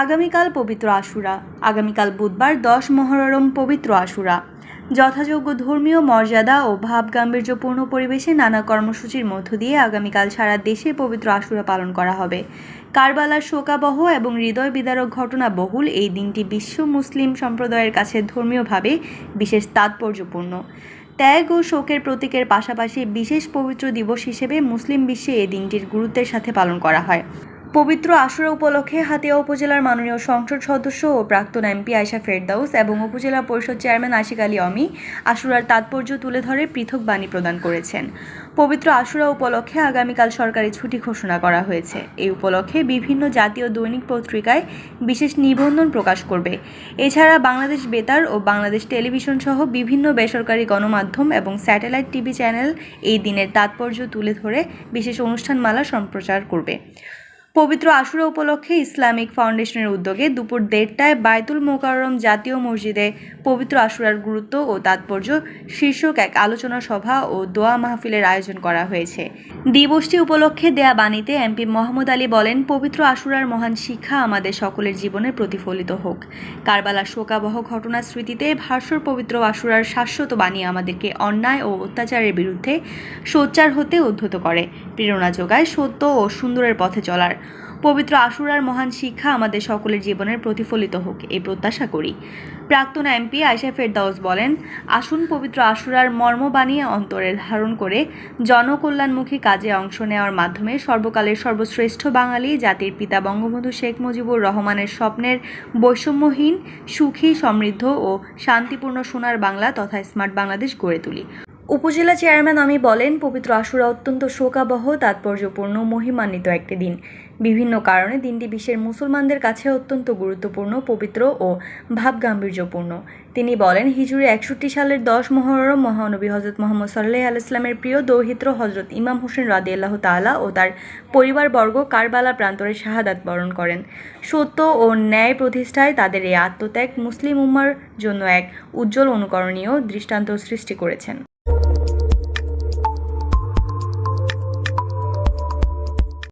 আগামীকাল পবিত্র আশুরা, আগামীকাল বুধবার দশ মহরম পবিত্র আশুরা। যথাযোগ্য ধর্মীয় মর্যাদা ও ভাব গাম্ভীর্যপূর্ণ পরিবেশে নানা কর্মসূচির মধ্য দিয়ে আগামীকাল সারা দেশে পবিত্র আশুরা পালন করা হবে। কারবালার শোকাবহ এবং হৃদয় বিদারক ঘটনা বহুল এই দিনটি বিশ্ব মুসলিম সম্প্রদায়ের কাছে ধর্মীয়ভাবে বিশেষ তাৎপর্যপূর্ণ। ত্যাগ ও শোকের প্রতীকের পাশাপাশি বিশেষ পবিত্র দিবস হিসেবে মুসলিম বিশ্বে এই দিনটির গুরুত্বের সাথে পালন করা হয়। পবিত্র আশুরা উপলক্ষে হাতিয়া উপজেলার মাননীয় সংসদ সদস্য ও প্রাক্তন এমপি আয়শা ফেরদাউস এবং উপজেলা পরিষদ চেয়ারম্যান আশিক আলী অমি আশুরার তাৎপর্য তুলে ধরে পৃথক বাণী প্রদান করেছেন। পবিত্র আশুরা উপলক্ষে আগামীকাল সরকারি ছুটি ঘোষণা করা হয়েছে। এই উপলক্ষে বিভিন্ন জাতীয় দৈনিক পত্রিকায় বিশেষ নিবন্ধন প্রকাশ করবে। এছাড়া বাংলাদেশ বেতার ও বাংলাদেশ টেলিভিশন সহ বিভিন্ন বেসরকারি গণমাধ্যম এবং স্যাটেলাইট টিভি চ্যানেল এই দিনের তাৎপর্য তুলে ধরে বিশেষ অনুষ্ঠানমালা সম্প্রচার করবে। পবিত্র আশুরা উপলক্ষে ইসলামিক ফাউন্ডেশনের উদ্যোগে দুপুর দেড়টায় বায়তুল মোকাররম জাতীয় মসজিদে পবিত্র আশুরার গুরুত্ব ও তাৎপর্য শীর্ষক এক আলোচনা সভা ও দোয়া মাহফিলের আয়োজন করা হয়েছে। দিবসটি উপলক্ষে দেয়া বাণীতে এমপি মোহাম্মদ আলী বলেন, পবিত্র আশুরার মহান শিক্ষা আমাদের সকলের জীবনে প্রতিফলিত হোক। কারবালার শোকাবহ ঘটনার স্মৃতিতে ভাস্বর পবিত্র আশুরার শাশ্বত বাণী আমাদেরকে অন্যায় ও অত্যাচারের বিরুদ্ধে সোচ্চার হতে উদ্ধত করে। প্রেরণা যোগায় সত্য ও সুন্দরের পথে চলার পবিত্র আশুরার মহান শিক্ষা আমাদের সকলের জীবনের প্রতিফলিত হোক, এই প্রত্যাশা করি। প্রাক্তন এমপি আয়শা ফেরদাউস বলেন, আসুন পবিত্র আশুরার মর্মবাণী অন্তরে ধারণ করে জনকল্যাণমুখী কাজে অংশ নেওয়ার মাধ্যমে সর্বকালের সর্বশ্রেষ্ঠ বাঙালি, জাতির পিতা বঙ্গবন্ধু শেখ মুজিবুর রহমানের স্বপ্নের বৈষম্যহীন, সুখী, সমৃদ্ধ ও শান্তিপূর্ণ সোনার বাংলা তথা স্মার্ট বাংলাদেশ গড়ে তুলি। উপজেলা চেয়ারম্যান আমি বলেন, পবিত্র আশুরা অত্যন্ত শোকাবহ, তাৎপর্যপূর্ণ, মহিমান্বিত একটি দিন। বিভিন্ন কারণে দিনটি বিশ্বের মুসলমানদের কাছে অত্যন্ত গুরুত্বপূর্ণ, পবিত্র ও ভাবগাম্ভীর্যপূর্ণ। তিনি বলেন, হিজুরি একষট্টি সালের দশ মহরম, মহানবী হজরত মোহাম্মদ সাল্লাহ আলাইসলামের প্রিয় দৌহিত্র হজরত ইমাম হোসেন রাদি আল্লাহ তালা ও তার পরিবারবর্গ কারবালা প্রান্তরে শাহাদাত বরণ করেন। সত্য ও ন্যায় প্রতিষ্ঠায় তাদের এই আত্মত্যাগ মুসলিম উম্মার জন্য এক উজ্জ্বল অনুকরণীয় দৃষ্টান্ত সৃষ্টি করেছেন।